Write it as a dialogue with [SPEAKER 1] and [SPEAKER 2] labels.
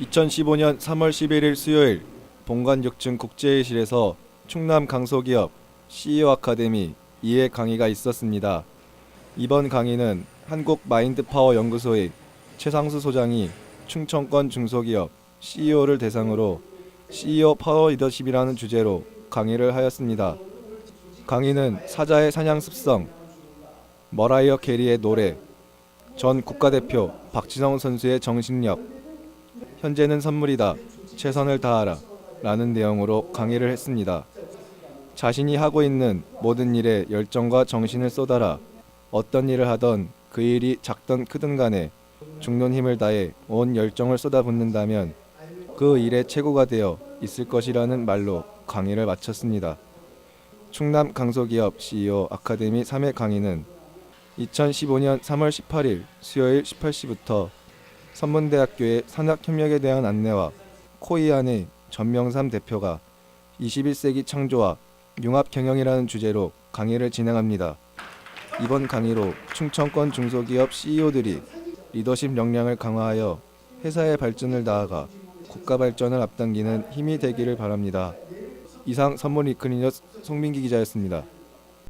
[SPEAKER 1] 2015년 3월 11일 수요일 본관육층 국제회의실에서 충남 강소기업 CEO 아카데미 2회 강의가 있었습니다. 이번 강의는 한국 마인드파워 연구소의 최상수 소장이 충청권 중소기업 CEO를 대상으로 CEO 파워 리더십이라는 주제로 강의를 하였습니다. 강의는 사자의 사냥 습성, 머라이어 캐리의 노래, 전 국가대표 박지성 선수의 정신력, 현재는 선물이다. 최선을 다하라. 라는 내용으로 강의를 했습니다. 자신이 하고 있는 모든 일에 열정과 정신을 쏟아라. 어떤 일을 하던 그 일이 작든 크든 간에 죽는 힘을 다해 온 열정을 쏟아붓는다면 그 일의 최고가 되어 있을 것이라는 말로 강의를 마쳤습니다. 충남 강소기업 CEO 아카데미 3회 강의는 2015년 3월 18일 수요일 18시부터 선문대학교의 산학협력에 대한 안내와 코이안의 전명삼 대표가 21세기 창조와 융합 경영이라는 주제로 강의를 진행합니다. 이번 강의로 충청권 중소기업 CEO들이 리더십 역량을 강화하여 회사의 발전을 나아가 국가 발전을 앞당기는 힘이 되기를 바랍니다. 이상 선물 이클리너스 송민기 기자였습니다.